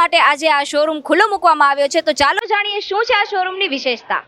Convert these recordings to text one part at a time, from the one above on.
માટે આજે આ શોરૂમ ખુલ્લો મૂકવામાં આવ્યો છે. તો ચાલો જાણીએ શું છે આ શોરૂમની વિશેષતા.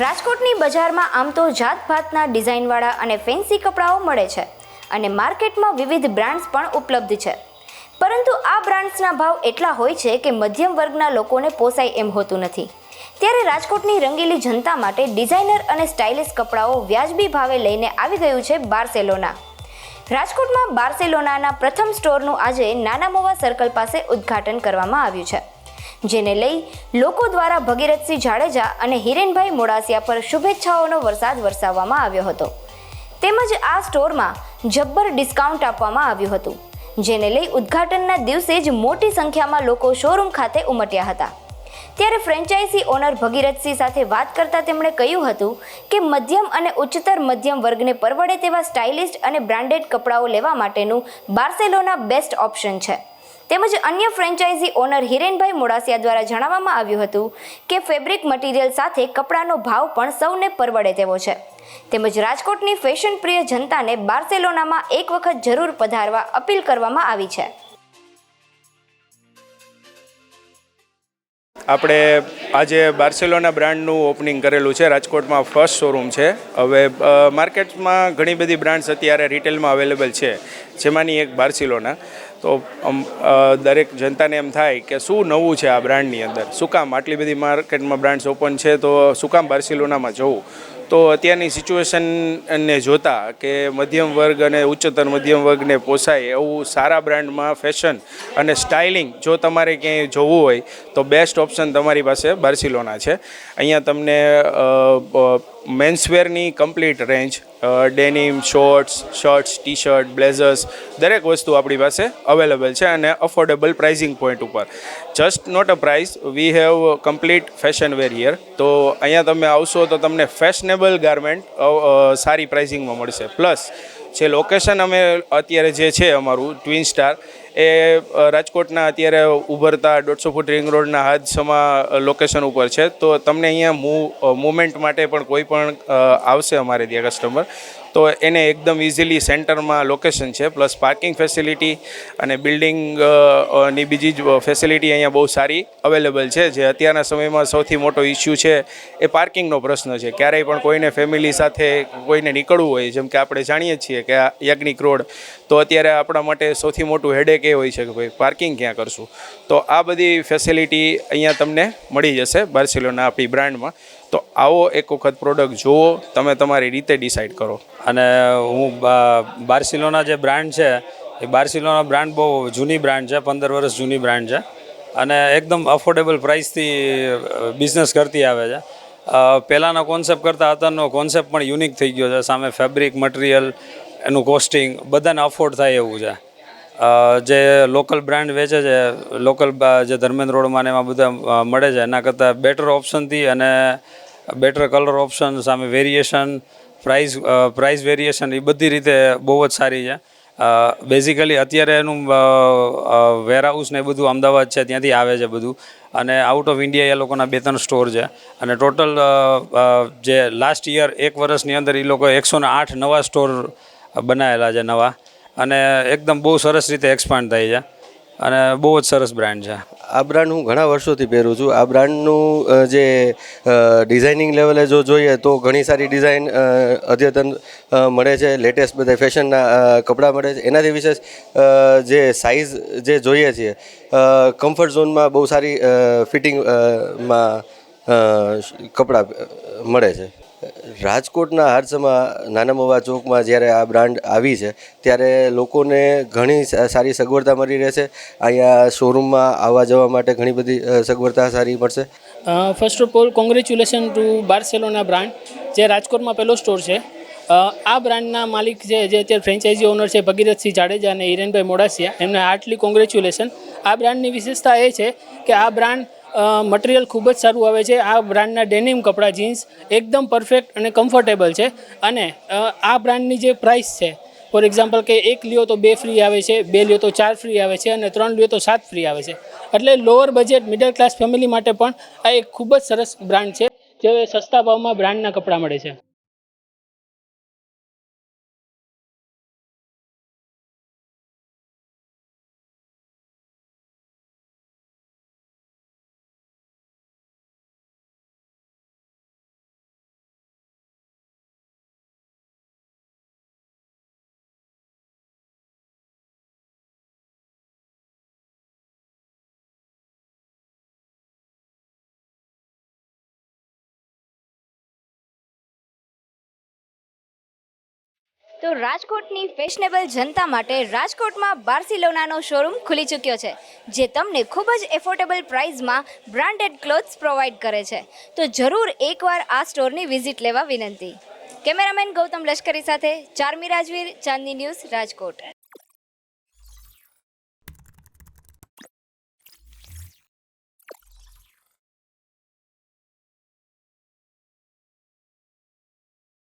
રાજકોટની બજારમાં આમ તો જાતભાતના ડિઝાઇનવાળા અને ફેન્સી કપડાઓ મળે છે અને માર્કેટમાં વિવિધ બ્રાન્ડ્સ પણ ઉપલબ્ધ છે. પરંતુ આ બ્રાન્ડ્સના ભાવ એટલા હોય છે કે મધ્યમ વર્ગના લોકોને પોસાય એમ હોતું નથી. ત્યારે રાજકોટની રંગીલી જનતા માટે ડિઝાઇનર અને સ્ટાઇલિશ કપડાઓ વ્યાજબી ભાવે લઈને આવી ગયું છે બાર્સેલોના. રાજકોટમાં બાર્સેલોનાના પ્રથમ સ્ટોરનું આજે નાના મોવા સર્કલ પાસે ઉદ્ઘાટન કરવામાં આવ્યું છે. જેને લઈ લોકો દ્વારા ભગીરથસિંહ જાડેજા અને હિરેનભાઈ મોડાસિયા પર શુભેચ્છાઓનો વરસાદ વરસાવવામાં આવ્યો હતો. તેમજ આ સ્ટોરમાં જબ્બર ડિસ્કાઉન્ટ આપવામાં આવ્યું હતું, જેને લઈ ઉદ્ઘાટનના દિવસે જ મોટી સંખ્યામાં લોકો શોરૂમ ખાતે ઉમટ્યા હતા. ત્યારે ફ્રેન્ચાઇઝી ઓનર ભગીરથસિંહ સાથે વાત કરતા તેમણે કહ્યું હતું કે મધ્યમ અને ઉચ્ચતર મધ્યમ વર્ગને પરવડે તેવા સ્ટાઇલિસ્ટ અને બ્રાન્ડેડ કપડાઓ લેવા માટેનું બાર્સેલોના બેસ્ટ ઓપ્શન છે. તેમજ અન્ય ફ્રેન્ચાઇઝી ઓનર હિરેનભાઈ મોડાસિયા દ્વારા જણાવવામાં આવ્યું હતું કે ફેબ્રિક મટીરિયલ સાથે કપડાનો ભાવ પણ સૌને પરવડે તેવો છે. તેમજ રાજકોટની ફેશન પ્રિય જનતાને બાર્સેલોનામાં એક વખત જરૂર પધારવા અપીલ કરવામાં આવી છે. આપણે આજે બાર્સેલોના બ્રાન્ડનું ઓપનિંગ કરેલું છે. રાજકોટમાં ફર્સ્ટ શોરૂમ છે. હવે માર્કેટમાં ઘણી બધી બ્રાન્ડ્સ અત્યારે રિટેલમાં અવેલેબલ છે. જેમાંની એક બાર્સિલોના. તો દરેક જનતાને એમ થાય કે શું નવું છે આ બ્રાન્ડની અંદર? શું કામ આટલી બધી માર્કેટમાં બ્રાન્ડ્સ ઓપન છે? તો શું કામ બાર્સિલોનામાં જવું? તો અત્યારની સિચ્યુએશનને જોતા કે મધ્યમ વર્ગ અને ઉચ્ચતર મધ્યમ વર્ગને પોસાય એવું સારા બ્રાન્ડમાં ફેશન અને સ્ટાઇલિંગ જો તમારે ક્યાંય જોવું હોય, તો બેસ્ટ ઓપ્શન તમારી પાસે બાર્સિલોના છે. અહીંયા તમને મેન્સવેરની complete range denim shorts shirts T shirt blazers દરેક વસ્તુ આપણી પાસે અવેલેબલ છે અને અફોર્ડેબલ પ્રાઇઝિંગ પોઈન્ટ ઉપર. Just not a price we have complete fashion wear here તો અહીંયા તમે આવશો તો તમને ફેશનેબલ ગાર્મેન્ટ સારી પ્રાઇઝિંગમાં મળશે. પ્લસ જે લોકેશન અમે અત્યારે જે છે અમારું ટ્વિન સ્ટાર એ રાજકોટના અત્યારે ઉભરતા દોઢસો ફૂટ રિંગ રોડના હાદસમા લોકેશન ઉપર છે. તો તમને અહીંયા મૂવમેન્ટ માટે પણ કોઈ પણ આવશે અમારે ત્યાં કસ્ટમર તો એને એકદમ ઇઝીલી સેન્ટરમાં લોકેશન છે પ્લસ પાર્કિંગ ફેસિલિટી અને બિલ્ડિંગની બીજી જ ફેસિલિટી અહીંયા બહુ સારી અવેલેબલ છે. જે અત્યારના સમયમાં સૌથી મોટો ઇસ્યુ છે એ પાર્કિંગનો પ્રશ્ન છે. ક્યારેય પણ કોઈને ફેમિલી સાથે કોઈને નીકળવું હોય, જેમ કે આપણે જાણીએ છીએ કે આ યાજ્ઞિક રોડ, તો અત્યારે આપણા માટે સૌથી મોટું હેડેક એ હોય છે કે ભાઈ પાર્કિંગ ક્યાં કરશું? તો આ બધી ફેસિલિટી અહીંયા તમને મળી જશે, બાર્સિલોના આપણી બ્રાન્ડમાં તો આવો એક વખત પ્રોડક્ટ જુઓ, તમે તમારી રીતે ડિસાઈડ કરો. અને હું બાર્સિલોના જે બ્રાન્ડ છે, એ બાર્સિલોના બ્રાન્ડ બહુ જૂની બ્રાન્ડ છે, પંદર વર્ષ જૂની બ્રાન્ડ છે. અને એકદમ અફોર્ડેબલ પ્રાઇસથી બિઝનેસ કરતી આવે છે. પહેલાંના કોન્સેપ્ટ કરતાં અત્યારનો કોન્સેપ્ટ પણ યુનિક થઈ ગયો છે. સામે ફેબ્રિક મટીરિયલ એનું કોસ્ટિંગ બધાને અફોર્ડ થાય એવું છે. જે લોકલ બ્રાન્ડ વેચે છે, લોકલ જે ધર્મેન્દ્ર રોડમાં ને એમાં બધા મળે છે, એના કરતાં બેટર ઓપ્શનથી અને બેટર કલર ઓપ્શન સામે વેરિએશન પ્રાઇસ પ્રાઇસ વેરિએશન એ બધી રીતે બહુ જ સારી છે. બેઝિકલી અત્યારે એનું વેરહાઉસ ને બધું અમદાવાદ છે, ત્યાંથી આવે છે બધું. અને આઉટ ઓફ ઇન્ડિયા એ લોકોના બે ત્રણ સ્ટોર છે. અને ટોટલ જે લાસ્ટ યર એક વર્ષની અંદર એ લોકો એકસો આઠ નવા સ્ટોર બનાવેલા છે, નવા. અને એકદમ બહુ સરસ રીતે એક્સપાન્ડ થાય છે. અને બહુ જ સરસ બ્રાન્ડ છે. આ બ્રાન્ડ હું ઘણા વર્ષોથી પહેરું છું. આ બ્રાન્ડનું જે ડિઝાઇનિંગ લેવલે જો જોઈએ તો ઘણી સારી ડિઝાઇન અદ્યતન મળે છે. લેટેસ્ટ બધા ફેશનના કપડાં મળે છે. એનાથી વિશેષ જે સાઇઝ જે જોઈએ છીએ કમ્ફર્ટ ઝોનમાં બહુ સારી ફિટિંગમાં કપડાં મળે છે. રાજકોટના હારસમાં નાના મોવા ચોકમાં જ્યારે આ બ્રાન્ડ આવી છે, ત્યારે લોકોને ઘણી સારી સગવડતા મળી રહેશે. અહીંયા શોરૂમમાં આવવા જવા માટે ઘણી બધી સગવડતા સારી મળશે. First of all congratulation to Barcelona brand, જે રાજકોટમાં પહેલો સ્ટોર છે. આ બ્રાન્ડના માલિક છે જે અત્યારે ફ્રેન્ચાઇઝી ઓનર છે, ભગીરથસિંહ જાડેજા અને હિરેનભાઈ મોડાસિયા, એમને હાર્ટલી કોંગ્રેચ્યુલેશન આ બ્રાન્ડની વિશેષતા એ છે કે આ બ્રાન્ડ મટીરિયલ ખૂબ જ સારું આવે છે. આ બ્રાન્ડના ડેનિમ કપડાં, જીન્સ એકદમ પરફેક્ટ અને કમ્ફર્ટેબલ છે. અને આ બ્રાન્ડની જે પ્રાઇસ છે ફોર એક્ઝામ્પલ કે એક લ્યો તો બે ફ્રી આવે છે, બે લ્યો તો ચાર ફ્રી આવે છે અને ત્રણ લ્યો તો સાત ફ્રી આવે છે. એટલે lower budget middle class family માટે પણ આ એક ખૂબ જ સરસ બ્રાન્ડ છે, જે સસ્તા ભાવમાં બ્રાન્ડના કપડાં મળે છે. તો રાજકોટની ફેશનેબલ જનતા માટે રાજકોટમાં બાર્સિલોનાનો શોરૂમ ખુલી ચૂક્યો છે, જે તમને ખૂબ જ એફોર્ડેબલ પ્રાઇઝમાં બ્રાન્ડેડ ક્લોથ્સ પ્રોવાઈડ કરે છે. તો જરૂર એકવાર આ સ્ટોરની વિઝિટ લેવા વિનંતી. કેમેરામેન ગૌતમ લશ્કરી સાથે, ચારમી રાજવીર, ચાંદની ન્યૂઝ રાજકોટ.